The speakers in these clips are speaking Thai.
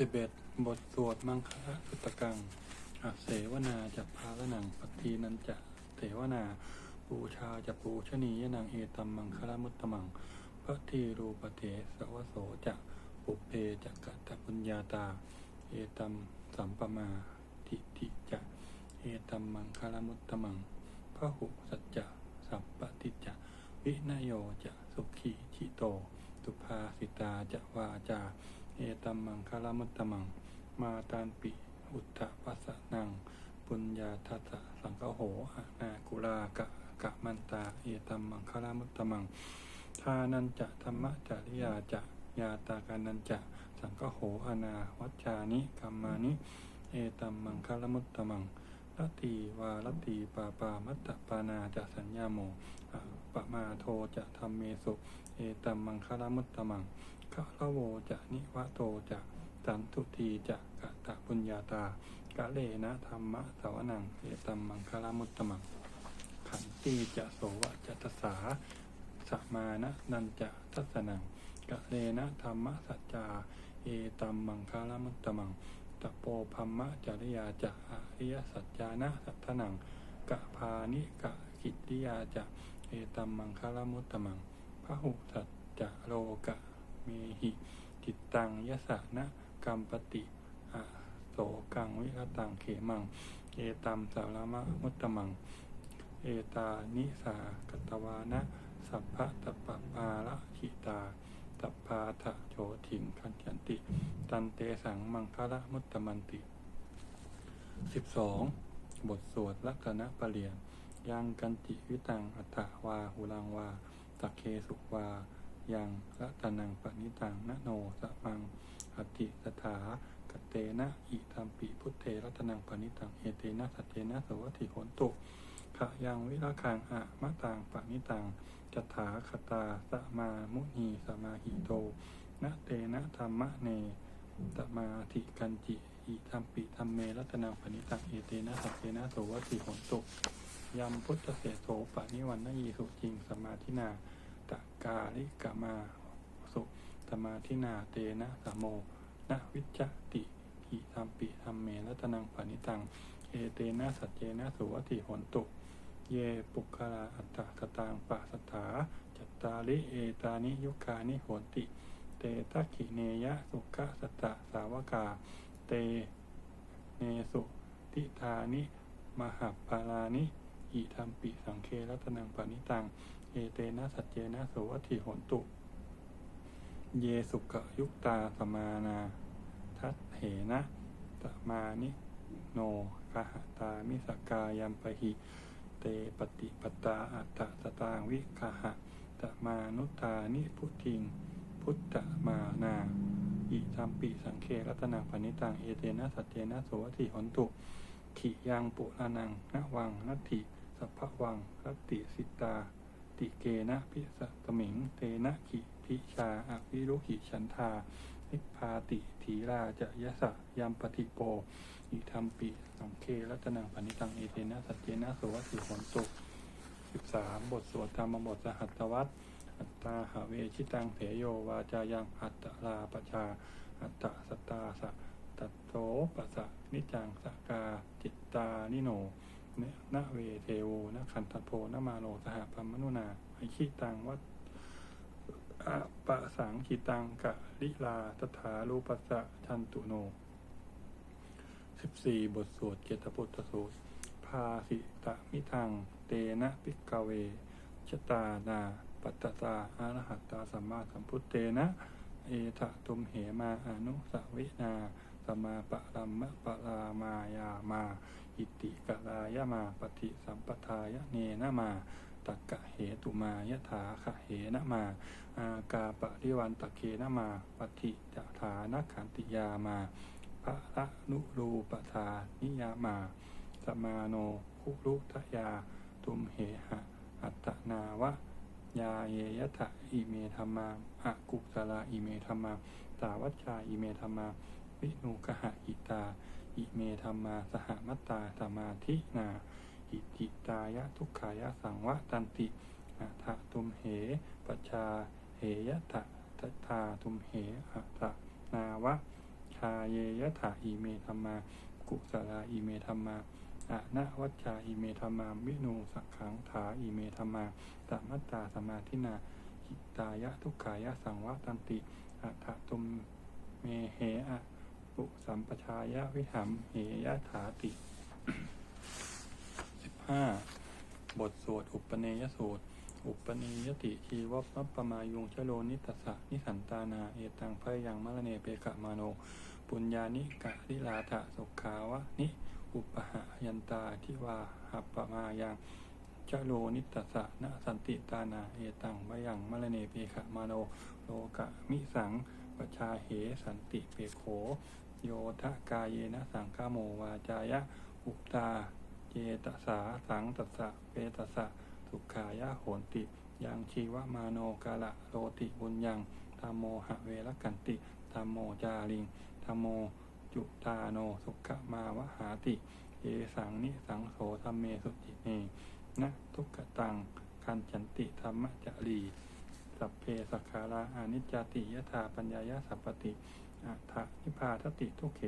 สิบเอ็ดบทสวดมังคละสุตกังอเสวนาจะพาละนังปฏทีนันจะเสวนาปูชาจะปูชนียนังเอตัมมังคละมุตตมังพระทีรูปเทสวโสจะปุเพจะกะตะปุญญาตา เอตัมสัมปมาทิทิจะเอตัมมังคละมุตตมังพระหุสัจจะสัพปติจะวินโยจะสุขีชิโต สุภาสิตาจะวาจา เอตัมมังคลามุตตมัง มาตานปิ อุตตะปัสสนัง ปุญญาทัสสะสังคโหอะนากุลากะกะมันตา เอตัมมังคลามุตตมังทานันจะธรรมจริยาจะยาตากานันจะ สังคโหอนาวัจจานิกรรมานิ เอตัมมังคลามุตตมังลตีวาลตีปาปามัตตปานาจะสัญญาโมอะปะมาโทจะธรรมเมสุ เอตัมมังคลามุตตมังกะละโวจะนิวะโตจะสันตุทีจะกะตะปุญญาตากะเลนะธรรมะสวนังเอตัมมังคลามุตตมัง ขันตีจะโสวะจะตสาสมานะนันจะทัสสนังกะเลนะธรรมะสัจจา เอตัมมังคลามุตตมังตะโปพัมมะจริยาจะอริยสัจจานะสัทธนังกะพานิกะกิติยาจะเอตัมมังคลามุตตมังพระหุสัจจะโลกะ เมหิจิตตังยสะนะกรรมปติอโสกังวิรตังเขมัง เอตัมสารมะมุตตมัง เอตานิสากตวานะ สัพพะตปะปาละหิตาตัปปาทะโฉถิงคันยันติ ตันเตสังมังคละมุตตมันติสิบสองบทสวดลักษณะปรเรียนยังกันจิวิตังอัตถวาหุลังวาตักเคสุวา ยังละตนังปณิตังนโนสะมังอติสถากเตนะอิธรรมปิพุทเทรัตนังปณิตังเอเตนะสัจเจนะสวัติโหนตุขะยังวิราคังอะมะตังปณิตังจถาคตาสมามุนีสมาหิโตนะเตนะธรรมะเนตมาธิกันจิอิธรรมปิธรรมเมรัตนังปณิตังเอเตนะสัจเจนะสวัติโหนตุยัมพุทธเสโสปะนิวันนยีสุจริงสมาธินา ตะกาลิกามาสุสมาธินาเตนะสโมนะวิจติหิธรรมปิธรรมเมรัตนังปณิตัง เอเตนะสัจเจนะสุวัติหนตุ เยปุคลาอัตตะสตางปะสถาจัตตาลิเอตานิยุคานิโหนติ เตทักขิเนยะสุขสตะสาวกา เตเนสุทิธานิ มหัปปาลานิอิธรรมปิสังเครัตนังปณิตัง เอเตนะสัจเจนะโสวัติหนตุ เยสุกยุคตาสมานาทัตเหนะสมานิโนกหตามิสกายัมปะหิ เตปฏิปตาอัตตสตางวิคหะตมานุตานิพุทธิง พุทธมานาอิธรรมปิสังเครัตนังปณิตัง เอเตนะสัจเจนะโสวัติหนตุ ขิยังปุรานังนวังนัตถิสัพพวังรัตติสิตา ติเกนะพิสะตมิง เตนะขิพิชาอวิรุหิฉันทานิพาติถีราจะยะสะยัมปฏิโปอิธรรมปิสังเครัตนังปณิตังเอเตนะสัจเจนะโสวัตถิโหนตุสิบสามบทสวดธรรมบทสหัตวัตอัตตาหาเวชิตังเถโยวาจายังอัตตลาปชา อัตตสตาสะตัตโตปะสะนิจังสกาจิตตานิโน นนะเวเทโวนะขันตโพนะมาโลสหพัมมนุนาไอขีตังวัดอปะสังขีตังกะลิลาตถารูปัสสะชันตุโนสิบสี่บทสวดเกตปุตตสูตรภาสิตะมิทัง เตนะปิกเวชตานาปัตตาอารหัตตาสัมมาสัมพุทเตนะ เอทะตุมเหมาอนุสวินาสมาปะรัมมะปะรามายามา อิติกลายมาปฏิสัมปทายะเนนะมาตักกะเหตุมายะถาคะเหนะมา อากาปะริวันตะเคนะมาปฏิจฐานขันติยามาพระละนุรูปทานิยามาสมาโนคุรุทยา ตุมเหหะ อัตนาวะ ยาเยยะทะอิเมธรรมาอากุสลาอิเมธรรมาสาวัชชาอิเมธรรมา วินูกหะอิตา อิเมธรรมาสหมัตตาสมาธินาอิจิตายะทุกขายะสังวะตันติอัทะตุมเหปชาเหยะทะทัทธาตุมเหอัตนาวะชาเยยะถาอิเมธรรมา กุสลาอิเมธรรมาอะนะวัชชาอิเมธรรมาวิโนสักขังถาอิเมธรรมาตมัตตาสมาธินาหิตายะทุกขายะสังวตันติอัฏฐตุมเมเหอะ ปุสัมปชายะวิหัมเหยะถาติ สิบห้า บทสวดอุปเนยสูตร อุปเนยติชีวปัปปมายุงชโลนิตัสสะนิสันตานา เอตังพยังมะระเนเปกะมาโน ปุญญานิกะลิลาทะสุขาวะนิ อุปหะยันตาทิวาหัปปมายังชโลนิตสสะนะสันติตานา เอตังพยังมะระเนเปกะมาโน โลกะมิสังปชาเหสันติเปโข โยทะกายเยนะสังฆโมวาจายะอุปตาเจตสาสังตัสสะเวตัสะสุขายะโหนติ ยังชีวมาโนกาละโลติบุญยังธรรมโมหะเวรกันติธรรมโมจาริงธรรมโมจุตาโนสุขมาวหาติเยสังนิสังโสธรรมเมสุจิเนนะทุกขตังคันจันติธรรมจารี สัพเพสักขาราอานิจจติยถาปัญญายะสัพปติอัฏฐนิพพาทติทุเข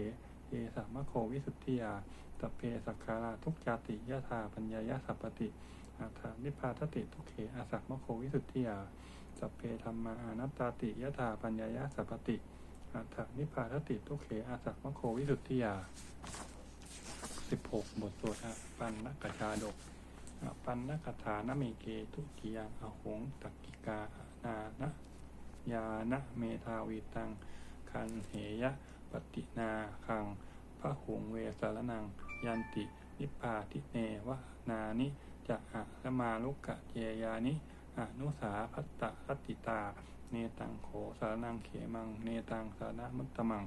เยสัมมะโควิสุทธิยาสัพเพสักขาราทุกจาติยะธาปัญญายะสัพปติอัฏฐนิพพาทติทุเขอาสักมโควิสุทธิยาสัพเพธรรมาอนัตตาติยะธาปัญญายะสัพปติอัฏฐนิพพาทติทุเขอาสักมโควิสุทธิยาสิบหกบทสวดปันนกชาดก ปันนกถานเมเกทุกิยังอหงตักกิกา นานะยานะเมทาวีตัง คันเหยะปฏินาคังพระหุงเวสารนัง ยันติ นิพพาทิเนวะนานิจะอะละมาลุกกะเจยานิอนุสาพัตตะรัตติตา เนตังโขสารนังเขมัง เนตังสารณมุตตมัง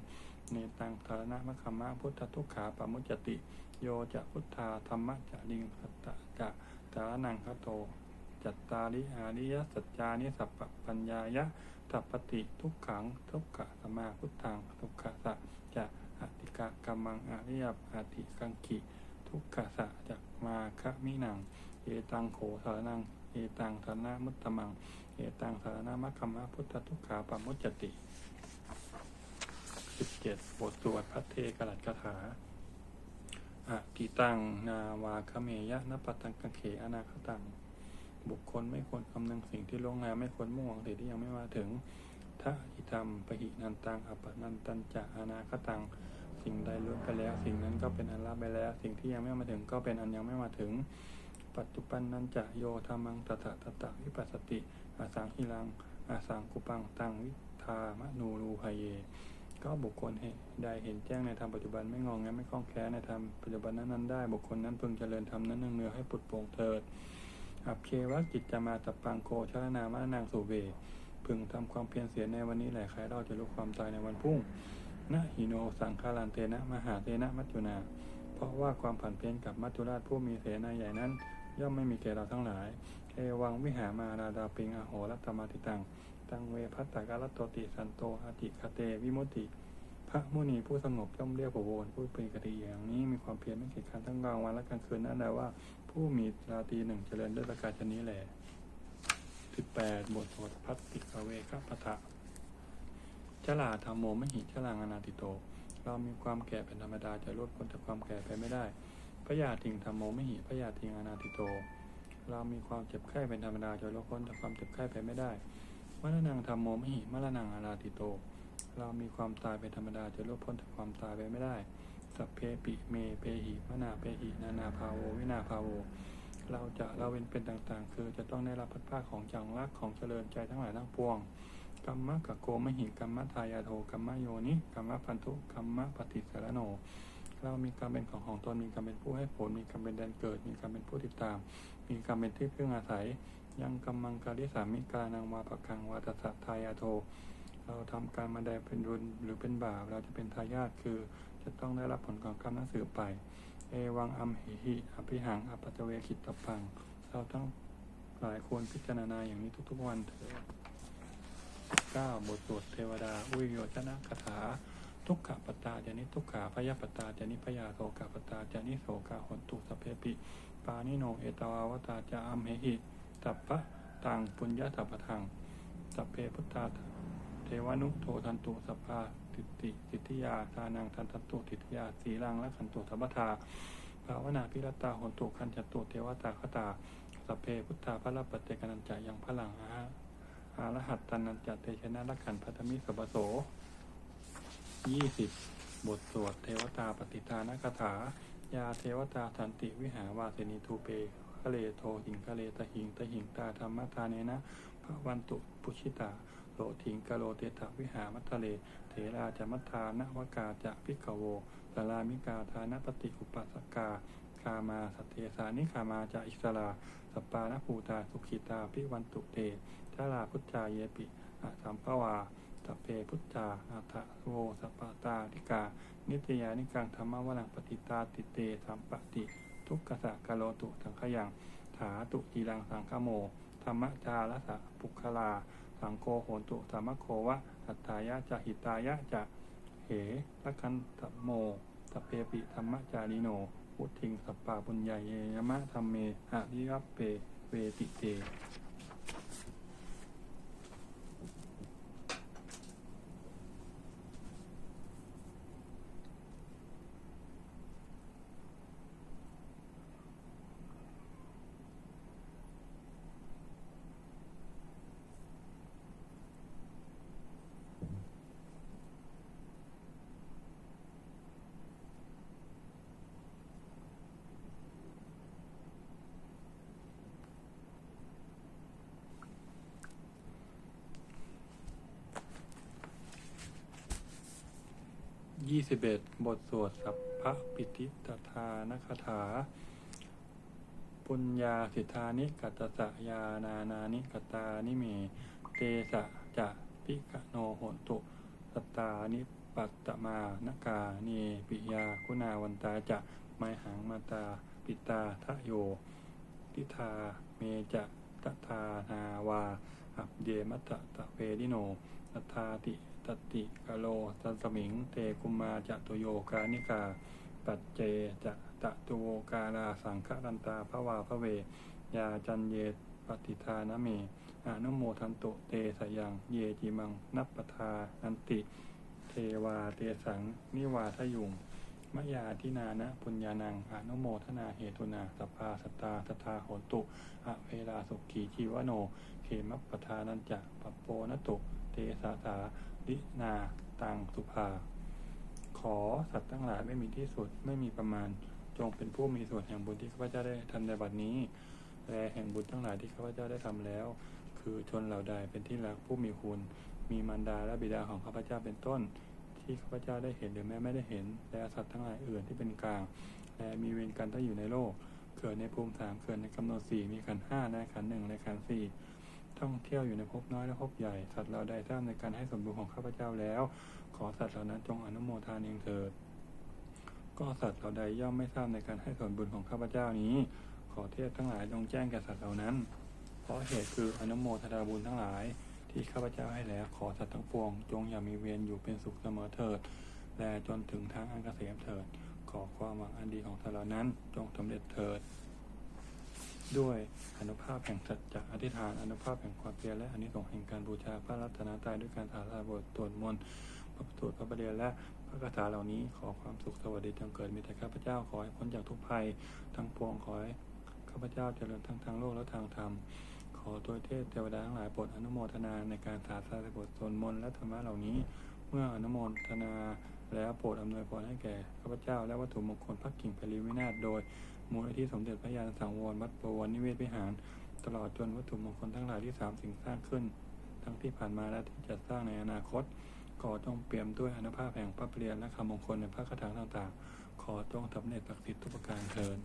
เนตังสารณมัคคมะพุทธทุกขาปมุจจติ โยจะพุทธาธรรมะจะลิงสัตตะจะสารนังคโต จัตตาริอาริยสัจจานิสัพปัญญายะสัพปติทุกขังทุกขะสมาพุทธังทุกขะสะจะอติกะกัมมังอริยปอติกังขิทุกขะสะจะมาคะมินังเอตังโขสารนังเอตังสารณมุตตมังเอตังสารณมัคคมะพุทธทุกขาปมุจจติสิบเจ็ดบทสวดพัทเทกรัตคาถาอะติตังนาวาคเมยะนปตังกังเขอนาคตัง บุคคลไม่ควรคำนึงสิ่งที่ล่วงแล้วไม่ควรมุ่งหวังสิ่งที่ยังไม่มาถึงถ้าอิธรรมปหินันตังอปนันตันจะอนาคตัง สิ่งใดล้วนไปแล้ว สิ่งนั้นก็เป็นอันละไปแล้ว สิ่งที่ยังไม่มาถึงก็เป็นอันยังไม่มาถึง ปัจจุบันนั้นจะโยธรรมังตถะตถะวิปัสสติอาสังหิรังอาสังกุปังตังวิทามนูรูพเย ก็บุคคลเหตุใดเห็นแจ้งในธรรมปัจจุบันไม่งองแงไม่คล้องแคลนในธรรมปัจจุบันนั้นๆได้บุคคลนั้นพึงเจริญธรรมนั้นเนืองๆให้ปุดโปร่งเถิด อับเควกิจจะมาตับปังโกชรนามานางสุเว พึงทำความเพียรเสียในวันนี้แหละใครเราจะรู้ความตายในวันพรุ่งนะหิโนสังคารันเตนะ มหาเตนะมัจจุนา เพราะว่าความผันเพี้ยนกับมัจจุราชผู้มีเสนาใหญ่นั้น ย่อมไม่มีแก่เราทั้งหลาย เอวังวิหามาราดาปิงอโหรัตมาติตัง ตังเวพัตตากาลโตติสันโตอาติคาเตวิมุติ พระมุนีผู้สงบย่อมเรียกโวนผู้เป็นกติอย่างนี้มีความเพียรไม่เกียจคร้านทั้งกลางวันและกลางคืนนั่นแหละว่า ผู้มีราตรีหนึ่งเจริญด้วยประกาศชนนี้แหละสิบแปดบทสวดพัตติกเวคะปะทะชลาธรรมโมมหิชลังอนาติโต เรามีความแก่เป็นธรรมดาจะลดพ้นจากความแก่ไปไม่ได้พระยาทิงธรรมโมมหิพระยาทิงอนาติโต เรามีความเจ็บไข้เป็นธรรมดาจะลดพ้นจากความเจ็บไข้ไปไม่ได้มรณงธรรมโมมหิมรณงอนาติโต เรามีความตายเป็นธรรมดาจะลดพ้นจากความตายไปไม่ได้ สัพเพปิเมเปหิมนาเปหินานาภาโววินาภาโว เราจะเราเป็นเป็นต่างๆ คือจะต้องได้รับพัดภาของจังรักของเจริญใจทั้งหลายทั้งปวงกรรมะกะโกมหิกรรมะทายาโทกรรมะโยนิกรรมะพันธุกรรมะปฏิสารโน เรามีกรรมเป็นของของตนมีกรรมเป็นผู้ให้ผล มีกรรมเป็นแดนเกิด มีกรรมเป็นผู้ติดตาม มีกรรมเป็นที่พึ่งอาศัย ยังกรรมังกาลิสามิกานังวาปะกังวาตสะทายาโท เราทำการมาใดเป็นรุนหรือเป็นบาปเราจะเป็นทายาทคือ จะต้องได้รับผลของกรรมนั้นสืบไป เอวังอัมหิหิอภิหังอปัจเวคิตตปัง เราต้องหลายควรพิจารณาอย่างนี้ทุกๆวันเถิดเก้าบทสวดเทวดา อุยโยชนะคาถา ทุกขปตาจานิทุกขาพยาปตาจานิพยาโสกปตาจานิโสกาหนตุสเพปิ ปานิโนเอตวาวตาจาอัมเหหิตัปปะตังปุญญาสัพพทังสัพเพพุทธา ทวานุโททันตุสัพพาติติติทิยาทานังทันตตุติทิยาสีลังและขันตุทัพพทาภาวนาพิรตาโหนตุขันจตุเทวตาคตาสพเพพุทธาพระรับปฏิกนันจะยังพลังอาอารหัตตันนันจะเตชนะละขันพัทมิสปโสยี่สิบบทสวดเทวตาปฏิทานคาถา ยาเทวตาสันติวิหาวาเสนีทูเปคะเลโทหิงคะเลตะหิงตะหิงตาธรรมทาเนนะพระวันตุปุชิตา โลถิงกะโลเตถะวิหามัทะเล เถราจะมัทานวกาจะพิกโวสลามิกาทานปฏิอุปัสกาคามาสเทสานิคามาจะอิสลาสปานภูตาสุขิตาพิวันตุเตชาลาพุทธาเยปิอะสัมภวาสเพพุทธาอัฏฐโวสปาตาธิกา นิตยานิกังธรรมวรังปฏิตาติเตสัมปติ ทุกขสะกะโลตุสังขยัง ถาตุจีรังสังคโม ธรรมจาลสะปุคลา สังโฆโหนตุสามะโควะสัตตายะจะหิตายะจะเหตะคันตโมสเปปิธรรมจาริโนพุทธิงสัปปาปุญญาเยยมะธรรมเมอริรัปเปเวติเต ยี่สิบเอ็ดบทสวดสัพพะปิติตทานคถา ปุญญาสิทธานิกัตสะยานานานิกตานิเม เตสะจะปิกโนโหตุสตานิปัตตมานกาเนปิยาคุณาวันตาจะไมหังมาตาปิตาทะโย ทิทาเมจะตทานาวาอับเยมัตตะตะเวดิโนตัทาติ ตติกะโลตันสมิง เตกุมาจะตุโยกานิกา ปัจเจจะตะตุโวกาลาสังฆรันตาภวาพระเวยาจันเยปฏิทานะเมอนุโมทันตุเตสยังเยจิมัง นัปปทานันติ เทวาเตสัง นิวาทยุงมะยาทินานะปุญญานังอนุโมทนาเหตุนาสภาสตาสทาโหตุอะเวลาสุขีชีวโน เขมัปปทานันจะปปโปนตุ เตสาสา ลินาตังสุภา ขอสัตว์ทั้งหลายไม่มีที่สุดไม่มีประมาณ จงเป็นผู้มีส่วนแห่งบุญที่ข้าพเจ้าได้ทำในบัดนี้ และแห่งบุญทั้งหลายที่ข้าพเจ้าได้ทำแล้ว คือชนเหล่าใดเป็นที่รักผู้มีคุณ มีมารดาและบิดาของข้าพเจ้าเป็นต้น ที่ข้าพเจ้าได้เห็นหรือแม้ไม่ได้เห็น และสัตว์ทั้งหลายอื่นที่เป็นกลาง และมีเวรกันตั้งอยู่ในโลก เกิดในภูมิสามเกิดในกำหนดสี่มีขันห้าในขันหนึ่งในขันสี่ ท่องเที่ยวอยู่ในภพน้อยและภพใหญ่ สัตว์เราใดทราบในการให้สมบูรณ์ของข้าพเจ้าแล้ว ขอสัตว์เหล่านั้นจงอนุโมทานเองเถิด ก็สัตว์เหล่าใดย่อมไม่ทราบในการให้ส่วนบุญของข้าพเจ้านี้ ขอเทพทั้งหลายจงแจ้งแก่สัตว์เหล่านั้น เพราะเหตุคืออนุโมทนาบุญทั้งหลาย ที่ข้าพเจ้าให้แล้ว ขอสัตว์ทั้งปวง จงอย่ามีเวรอยู่เป็นสุขเสมอเถิด และจนถึงทางอันเกษมเถิด ขอความหวังอันดีของสัตว์เหล่านั้นจงสำเร็จเถิด ด้วยอนุภาพแห่งสัจจะอธิษฐานอนุภาพแห่งความเพียรและอานิสงส์แห่งการบูชาพระรัตนตรัยด้วยการสาธาบทตรวจมนต์พระประตูพระประเดียและพระคาถาเหล่านี้ขอความสุขสวัสดีจงเกิดมีแต่ข้าพเจ้าขอให้พ้นจากทุกภัยทั้งปวงขอให้ข้าพเจ้าเจริญทั้งทางโลกและทางธรรมขอตัวเทพเทวดาทั้งหลายโปรดอนุโมทนาในการสาธาบทตรวจมนต์และธรรมะเหล่านี้ เมื่ออนุโมทนาแล้วโปรดอำนวยพรให้แก่ข้าพเจ้าและวัตถุมงคลพระกิ่งพลีวินาศโดย มูลนิธิสมเด็จพระยาสังวรวัดประวรนิเวศวิหาร ตลอดจนวัตถุมงคลทั้งหลายที่สามสิ่งสร้างขึ้น ทั้งที่ผ่านมาและที่จะสร้างในอนาคต ขอจงเปี่ยมด้วยอนุภาพแห่งพระเปรียนและคำมงคลในพระคาถาต่างๆ ขอจงสำเร็จศักดิ์สิทธิ์ทุกประการเทิน